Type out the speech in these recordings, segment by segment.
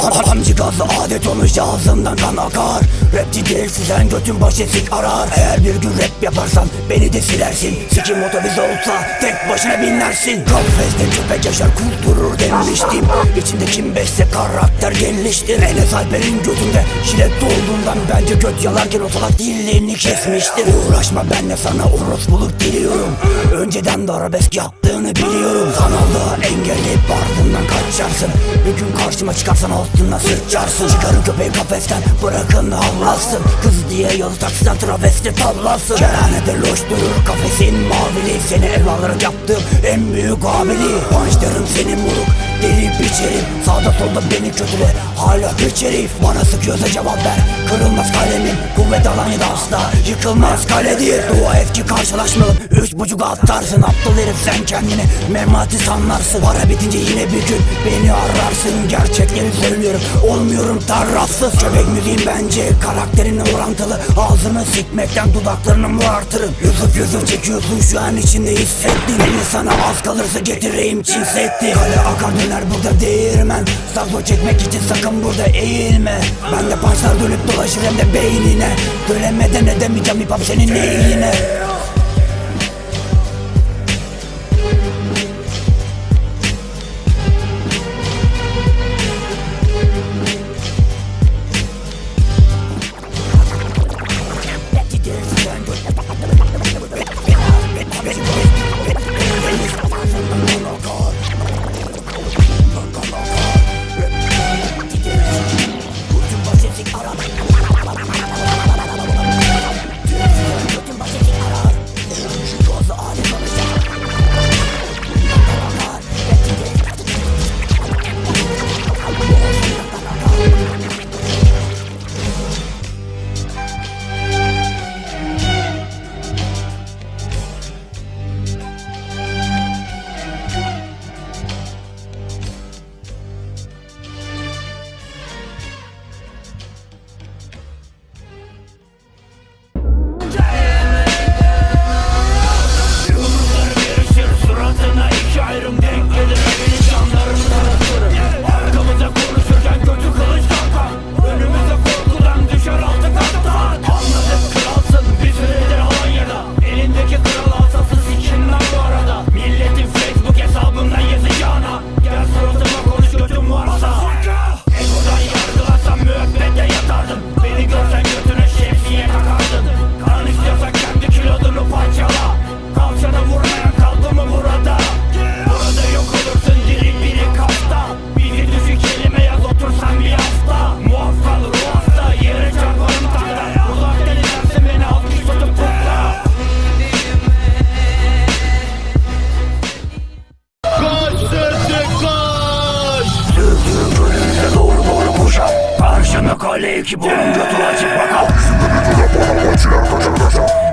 Hamci gazı adet olmuş ağzından kan akar Rapçi sen götün başı sik arar. Eğer bir gün rap yaparsan beni de silersin. Sikim otobüs olsa tek başına binlersin. Kafeste köpek yaşar kul durur demiştim. İçinde kim besle karakter geliştir Enes Alper'in götünde jilet dolduğundan Bence göt yalarken o salak dillerini kesmiştir. Uğraşma benle sana orospuluk diliyorum. Önceden de arabesk yaptığını biliyorum. Sanalda engelleyip ardından kaçarsın. Bir gün karşıma çıkarsan altına sıçarsın. Çıkarın köpeği kafesten bırakın havlasın Kız diye yolu taksiden travesti tavlasın Kerhanede loş durur kafesin mavili. Seni ev alarak yaptığım en büyük abili Punchlarım senin moruk deli biçerim Sağda solda beni kötüle hala hiç herif. Bana sıkıyorsa cevap ver. Kırılmaz kalemim kuvvet alan ya da asla Yıkılmaz kaledir Dua et ki karşılaşmayalım Üç buçuk atarsın aptal herif sen kendini Memati sanlarsın Para bitince yine bir gün beni ararsın. Gerçekleri söylüyorum olmuyorum tarafsız. Köpek müziğim bence karakterinle orantılı. Ağzını sikmekten dudaklarını morartırım Yusuf Yusuf çekiyorsun şu an içinde hissettin Beni sana az kalırsa getireyim. Çin setti Kale akar döner burada değirmen. Sakso çekmek için sakın burada eğilme. Ben de pançlar dönüp dolaşır hem de beynine Böyle medene demeyeceğim hip hop senin neyine ekip onun götü açık bakar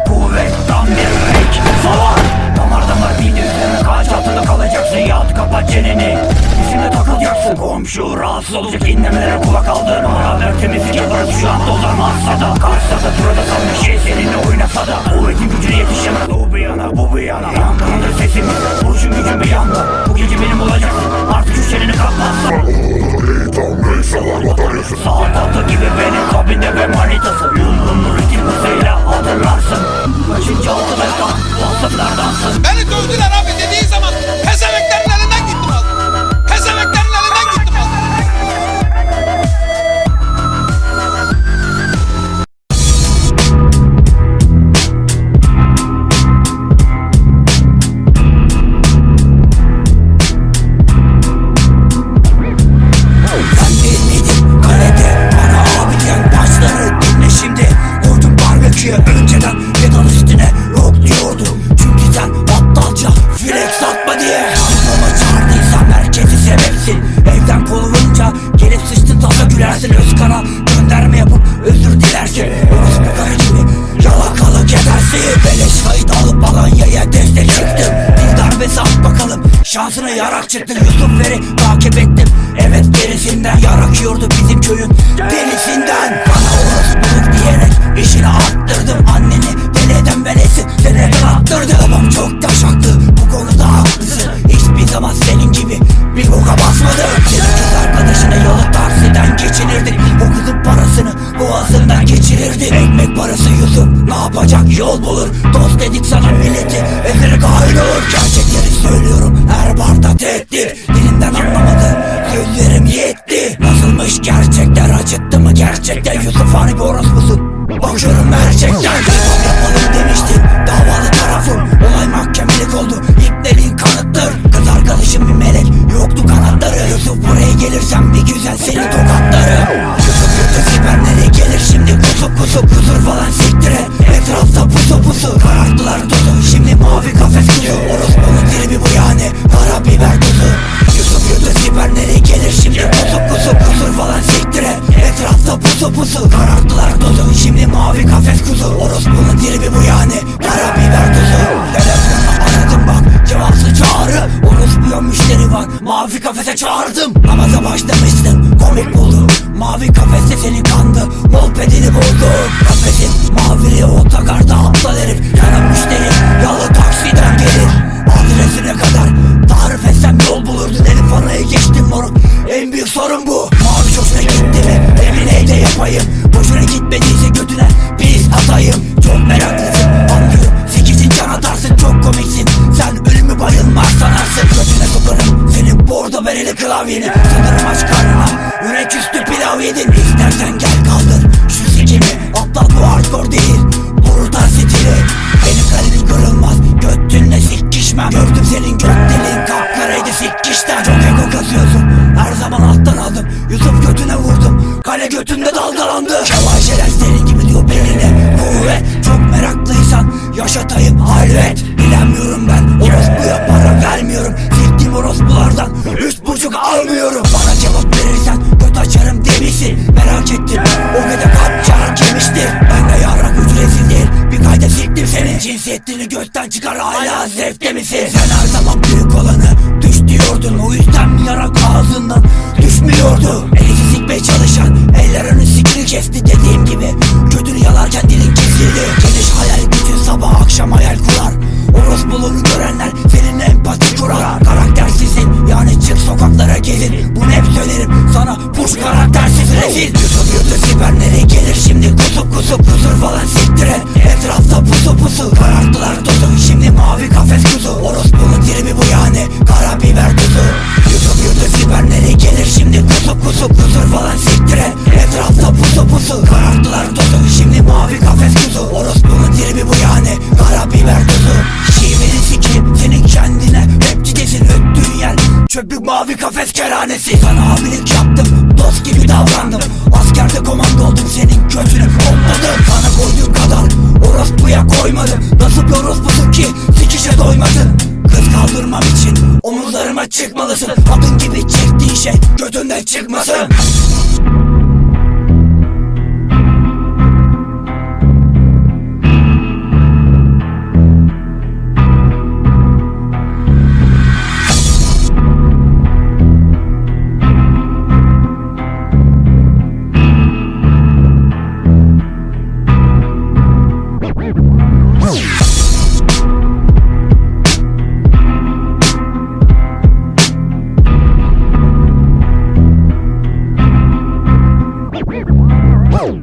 Kuvvet tam bir renk. Savar Damar damar bildi üzerine kaç altında kalacaksın? Yat kapat çeneni. İçine takılacaksın. Komşu rahatsız olacak. İnlemelere kulak aldın Beraber temizlik yaparız. Şu an dolar masada Karşıda da burada sanmış şey seninle oynasa da Kuvvetin gücüne yetişemez. O bir yana bu bir yana. Yankındır sesimiz Şansına yarak çıktın Yusufleri takip ettim. Evet gerisinden yarak yiyordu bizim köyün delisinden. Bana orospuluk diyerek işini arttırdım Anneni deleden belesi seneden attırdı. Babam çok taşaktı bu konuda haklısın. Hiçbir zaman senin gibi bir boka basmadı. Senin kız arkadaşına yolu taksiden geçinirdik. O kızın parasını boğazından geçirirdi Ekmek parası Yusuf ne yapacak? Yol bulur. Dost dedik sana milleti ezerek ayrılır Gerçekleri söylüyorum. Her barda tehdit. Dilinden anlamadı. Sözlerim yetti. Nasılmış gerçekler acıttı mı? Gerçekten Yusuf bir orospusun? Bakıyorum gerçekten. Hesap yapalım demiştim. Davalı var. Mavi kafese çağırdım. Namaza başlamıştım. Komik buldum. Mavi kafeste seni kandı. Molpedini buldum Kafesin mavili otogarda aptal herif. Sana müşteri yalı taksiden gelir. Adresine kadar tarif etsem yol bulurdun Elif anayı geçtim moruk. En büyük sorun bu. Mavi hoşuna gitti mi? Emin de yapayım İstersen gel kaldır şu sikimi Aptal bu hardcore değil Burada stili Benim kalemim kırılmaz Götünle sikkişmem Gördüm senin göt deliğin kapkaraydı sikkişten Çok ego kasıyorsun Her zaman alttan aldım. Yusuf götüne vurdum Kale götünde dalgalandı. Kevaşeler senin gibi diyor beynine. Kuvvet Çok meraklıysan yaşatayım halvet Bilemiyorum ben Orospuya para vermiyorum. Siktim orospulardan Üç buçuk almıyorum. Bana Göt açarım demişsin Merak ettim. O gece kaç çarak yemiştir? Ben de yarak ücretsiz değil. Bir kayda siktim senin Cinsiyetini götten çıkar hala zevkte misin? Sen her zaman büyük olanı Düş diyordun O yüzden mi yarak ağzından düşmüyordu. Elini sikmeye çalışan Eller önü sikini kesti dediğim gibi Çöplük mavi kafes kerhanesi Sana abilik yaptım dost gibi davrandım. Askerde komando oldum senin kötünü Hopladım sana koyduğum kadar Orospuya koymadım. Nasıl bir orospusun ki? Sikişe doymadın. Kız kaldırmam için omuzlarıma çıkmalısın. Adın gibi çektiğin şey götünden çıkmasın